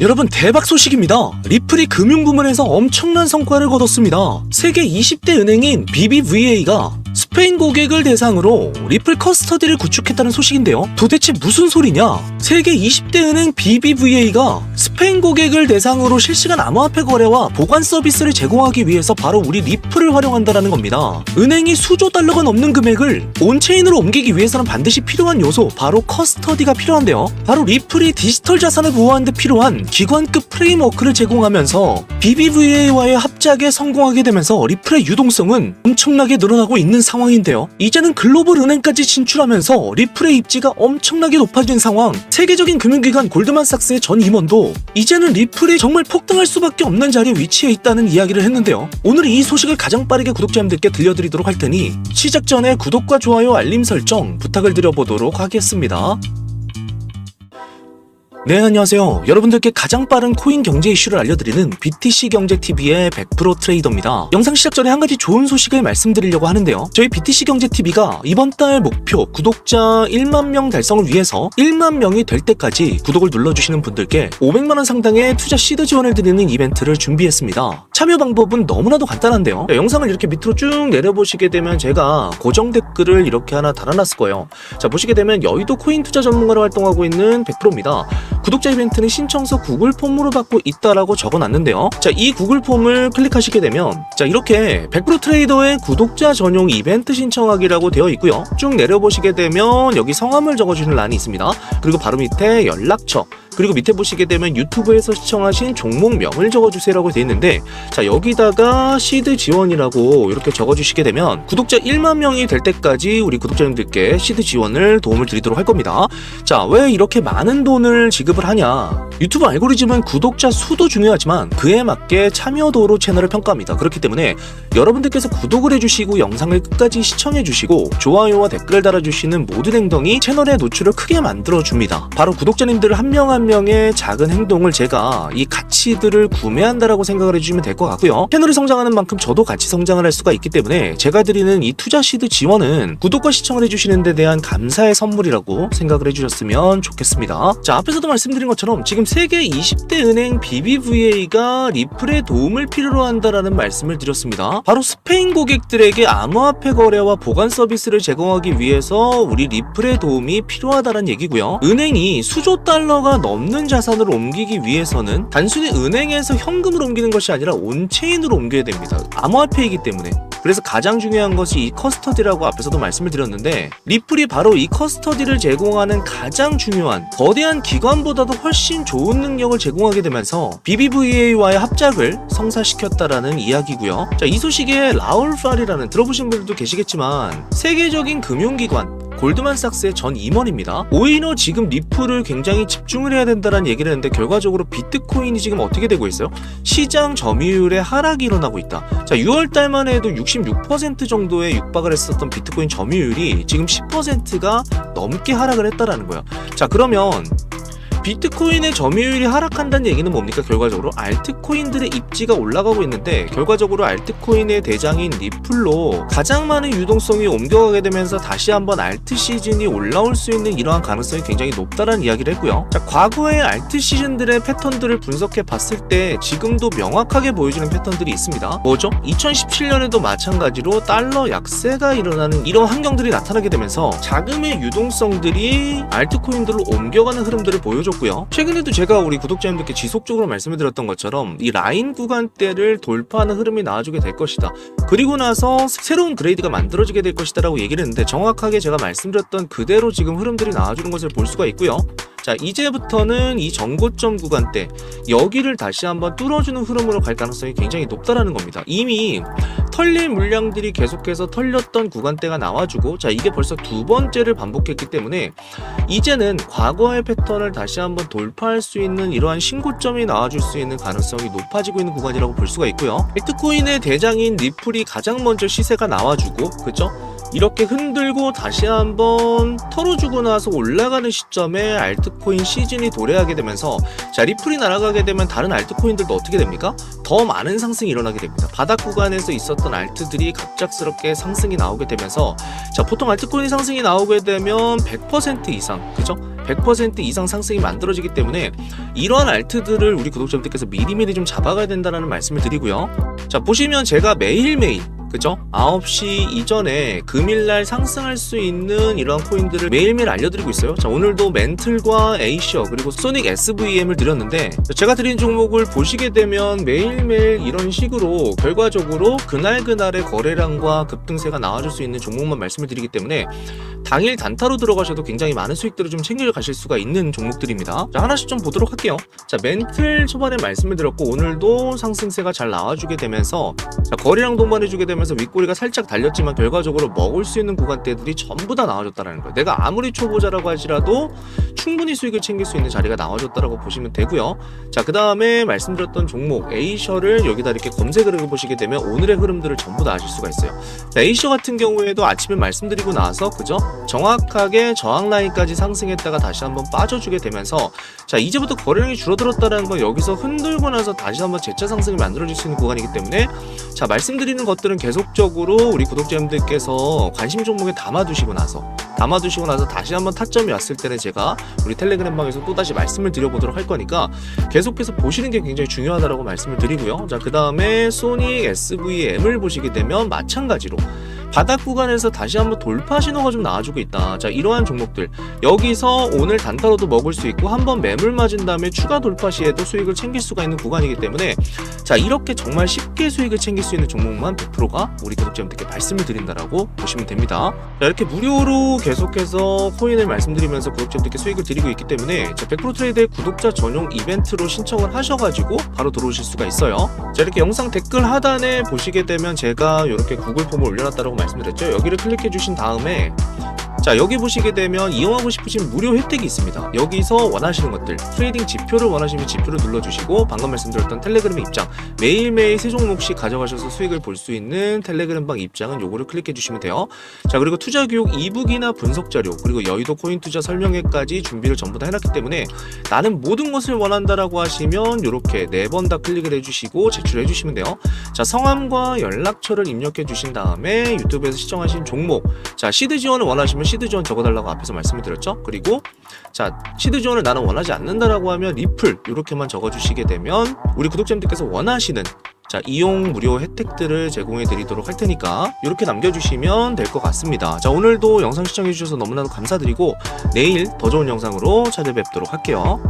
여러분 대박 소식입니다. 리플이 금융 부문에서 엄청난 성과를 거뒀습니다. 세계 20대 은행인 BBVA가 스페인 고객을 대상으로 리플 커스터디를 구축했다는 소식인데요. 도대체 무슨 소리냐? 세계 20대 은행 BBVA가 스페인 고객을 대상으로 실시간 암호화폐 거래와 보관 서비스를 제공하기 위해서 바로 우리 리플을 활용한다는 겁니다. 은행이 수조 달러가 넘는 금액을 온체인으로 옮기기 위해서는 반드시 필요한 요소 바로 커스터디가 필요한데요. 바로 리플이 디지털 자산을 보호하는 데 필요한 기관급 프레임워크를 제공하면서 BBVA와의 합작에 성공하게 되면서 리플의 유동성은 엄청나게 늘어나고 있는 상황 인데요. 이제는 글로벌 은행까지 진출하면서 리플의 입지가 엄청나게 높아진 상황. 세계적인 금융기관 골드만삭스의 전 임원도 이제는 리플이 정말 폭등할 수밖에 없는 자리에 위치해 있다는 이야기를 했는데요. 오늘 이 소식을 가장 빠르게 구독자님들께 들려드리도록 할 테니 시작 전에 구독과 좋아요 알림 설정 부탁을 드려보도록 하겠습니다. 네, 안녕하세요. 여러분들께 가장 빠른 코인 경제 이슈를 알려드리는 BTC 경제TV의 100% 트레이더입니다. 영상 시작 전에 한 가지 좋은 소식을 말씀드리려고 하는데요. 저희 BTC 경제TV가 이번 달 목표 구독자 1만 명 달성을 위해서 1만 명이 될 때까지 구독을 눌러주시는 분들께 500만 원 상당의 투자 시드 지원을 드리는 이벤트를 준비했습니다. 참여 방법은 너무나도 간단한데요. 자, 영상을 이렇게 밑으로 쭉 내려보시게 되면 제가 고정 댓글을 이렇게 하나 달아놨을 거예요. 자, 보시게 되면 여의도 코인 투자 전문가로 활동하고 있는 100%입니다. 구독자 이벤트는 신청서 구글 폼으로 받고 있다라고 적어놨는데요. 자, 이 구글 폼을 클릭하시게 되면 자, 이렇게 100% 트레이더의 구독자 전용 이벤트 신청하기라고 되어 있고요. 쭉 내려보시게 되면 여기 성함을 적어주는 란이 있습니다. 그리고 바로 밑에 연락처 그리고 밑에 보시게 되면 유튜브에서 시청하신 종목명을 적어주세요라고 되어 있는데 자 여기다가 시드 지원이라고 이렇게 적어주시게 되면 구독자 1만 명이 될 때까지 우리 구독자님들께 시드 지원을 도움을 드리도록 할 겁니다. 자 왜 이렇게 많은 돈을 지급을 하냐? 유튜브 알고리즘은 구독자 수도 중요하지만 그에 맞게 참여도로 채널을 평가합니다. 그렇기 때문에 여러분들께서 구독을 해주시고 영상을 끝까지 시청해주시고 좋아요와 댓글을 달아주시는 모든 행동이 채널의 노출을 크게 만들어줍니다. 바로 구독자님들 한 명 한 명의 작은 행동을 제가 이 가치들을 구매한다라고 생각을 해주시면 될 것 같고요. 채널이 성장하는 만큼 저도 같이 성장을 할 수가 있기 때문에 제가 드리는 이 투자 시드 지원은 구독과 시청을 해주시는 데 대한 감사의 선물이라고 생각을 해주셨으면 좋겠습니다. 자 앞에서도 말씀드린 것처럼 지금 세계 20대 은행 BBVA가 리플의 도움을 필요로 한다라는 말씀을 드렸습니다. 바로 스페인 고객들에게 암호화폐 거래와 보관 서비스를 제공하기 위해서 우리 리플의 도움이 필요하다는 얘기고요. 은행이 수조 달러가 넘는 자산을 옮기기 위해서는 단순히 은행에서 현금을 옮기는 것이 아니라 온체인으로 옮겨야 됩니다. 암호화폐이기 때문에. 그래서 가장 중요한 것이 이 커스터디라고 앞에서도 말씀을 드렸는데 리플이 바로 이 커스터디를 제공하는 가장 중요한 거대한 기관보다도 훨씬 좋은 능력을 제공하게 되면서 BBVA와의 합작을 성사시켰다라는 이야기고요. 자, 이 소식에 라울 파리라는 들어보신 분들도 계시겠지만 세계적인 금융기관 골드만삭스의 전 임원입니다. 오히려 지금 리플을 굉장히 집중을 해야 된다는 얘기를 했는데 결과적으로 비트코인이 지금 어떻게 되고 있어요? 시장 점유율의 하락이 일어나고 있다. 자, 6월 달만 해도 66% 정도에 육박을 했었던 비트코인 점유율이 지금 10%가 넘게 하락을 했다라는 거예요. 자, 그러면 비트코인의 점유율이 하락한다는 얘기는 뭡니까? 결과적으로 알트코인들의 입지가 올라가고 있는데 결과적으로 알트코인의 대장인 리플로 가장 많은 유동성이 옮겨가게 되면서 다시 한번 알트 시즌이 올라올 수 있는 이러한 가능성이 굉장히 높다는 이야기를 했고요. 자, 과거의 알트 시즌들의 패턴들을 분석해 봤을 때 지금도 명확하게 보여주는 패턴들이 있습니다. 뭐죠? 2017년에도 마찬가지로 달러 약세가 일어나는 이런 환경들이 나타나게 되면서 자금의 유동성들이 알트코인들로 옮겨가는 흐름들을 보여줬 있었고요. 최근에도 제가 우리 구독자님들께 지속적으로 말씀을 드렸던 것처럼 이 라인 구간대를 돌파하는 흐름이 나와주게 될 것이다. 그리고 나서 새로운 그레이드가 만들어지게 될 것이다 라고 얘기를 했는데 정확하게 제가 말씀드렸던 그대로 지금 흐름들이 나와주는 것을 볼 수가 있고요. 자 이제부터는 이 정고점 구간대 여기를 다시 한번 뚫어주는 흐름으로 갈 가능성이 굉장히 높다라는 겁니다. 이미 털릴 물량들이 계속해서 털렸던 구간대가 나와주고 자 이게 벌써 두 번째를 반복했기 때문에 이제는 과거의 패턴을 다시 한번 돌파할 수 있는 이러한 신고점이 나와줄 수 있는 가능성이 높아지고 있는 구간이라고 볼 수가 있고요. 비트코인의 대장인 리플이 가장 먼저 시세가 나와주고 그죠? 이렇게 흔들고 다시 한번 털어주고 나서 올라가는 시점에 알트코인 시즌이 도래하게 되면서 자 리플이 날아가게 되면 다른 알트코인들도 어떻게 됩니까? 더 많은 상승이 일어나게 됩니다. 바닥 구간에서 있었던 알트들이 갑작스럽게 상승이 나오게 되면서 자 보통 알트코인 상승이 나오게 되면 100% 이상 그죠? 100% 이상 상승이 만들어지기 때문에 이러한 알트들을 우리 구독자분들께서 미리미리 좀 잡아가야 된다는 말씀을 드리고요. 자 보시면 제가 매일매일 그죠? 9시 이전에 금일날 상승할 수 있는 이러한 코인들을 매일매일 알려드리고 있어요. 자, 오늘도 멘틀과 에이셔 그리고 소닉 SVM을 드렸는데 제가 드린 종목을 보시게 되면 매일매일 이런 식으로 결과적으로 그날그날의 거래량과 급등세가 나와줄 수 있는 종목만 말씀을 드리기 때문에 당일 단타로 들어가셔도 굉장히 많은 수익들을 좀 챙겨 가실 수가 있는 종목들입니다. 자, 하나씩 좀 보도록 할게요. 자, 멘틀 초반에 말씀을 드렸고 오늘도 상승세가 잘 나와주게 되면서 자, 거래량 동반해주게 되면서 윗꼬리가 살짝 달렸지만 결과적으로 먹을 수 있는 구간대들이 전부 다 나와줬다는 거예요. 내가 아무리 초보자라고 하지라도 충분히 수익을 챙길 수 있는 자리가 나와줬다라고 보시면 되고요. 자, 그 다음에 말씀드렸던 종목 에이셔를 여기다 이렇게 검색을 해보시게 되면 오늘의 흐름들을 전부 다 아실 수가 있어요. 자, 에이셔 같은 경우에도 아침에 말씀드리고 나서 그죠? 정확하게 저항 라인까지 상승했다가 다시 한번 빠져주게 되면서 자 이제부터 거래량이 줄어들었다는 건 여기서 흔들고 나서 다시 한번 재차 상승이 만들어질 수 있는 구간이기 때문에 자 말씀드리는 것들은 계속적으로 우리 구독자님들께서 관심 종목에 담아두시고 나서 담아두시고 나서 다시 한번 타점이 왔을 때는 제가 우리 텔레그램 방에서 또 다시 말씀을 드려보도록 할 거니까 계속해서 보시는 게 굉장히 중요하다라고 말씀을 드리고요. 자 그 다음에 소닉 SVM을 보시게 되면 마찬가지로 바닥 구간에서 다시 한번 돌파 신호가 좀 나와주고 있다. 자, 이러한 종목들. 여기서 오늘 단타로도 먹을 수 있고 한번 매물 맞은 다음에 추가 돌파 시에도 수익을 챙길 수가 있는 구간이기 때문에 자, 이렇게 정말 쉽게 수익을 챙길 수 있는 종목만 100%가 우리 구독자님들께 말씀을 드린다라고 보시면 됩니다. 자, 이렇게 무료로 계속해서 코인을 말씀드리면서 구독자님들께 수익을 드리고 있기 때문에 자, 100% 트레이드의 구독자 전용 이벤트로 신청을 하셔가지고 바로 들어오실 수가 있어요. 자, 이렇게 영상 댓글 하단에 보시게 되면 제가 이렇게 구글 폼을 올려놨다고 말씀드렸죠. 여기를 클릭해 주신 다음에 자 여기 보시게 되면 이용하고 싶으신 무료 혜택이 있습니다. 여기서 원하시는 것들 트레이딩 지표를 원하시면 지표를 눌러주시고 방금 말씀드렸던 텔레그램의 입장 매일매일 세 종목씩 가져가셔서 수익을 볼 수 있는 텔레그램방 입장은 요거를 클릭해 주시면 돼요. 자 그리고 투자 교육 이북이나 분석 자료 그리고 여의도 코인 투자 설명회까지 준비를 전부 다 해놨기 때문에 나는 모든 것을 원한다라고 하시면 이렇게 네 번 다 클릭을 해주시고 제출해 주시면 돼요. 자 성함과 연락처를 입력해 주신 다음에 유튜브에서 시청하신 종목 자 시드 지원을 원하시면 시드 지원 적어달라고 앞에서 말씀을 드렸죠. 그리고 자 시드 지원을 나는 원하지 않는다라고 하면 리플 이렇게만 적어주시게 되면 우리 구독자님들께서 원하시는 자 이용 무료 혜택들을 제공해 드리도록 할 테니까 이렇게 남겨주시면 될 것 같습니다. 자 오늘도 영상 시청해 주셔서 너무나도 감사드리고 내일 더 좋은 영상으로 찾아뵙도록 할게요.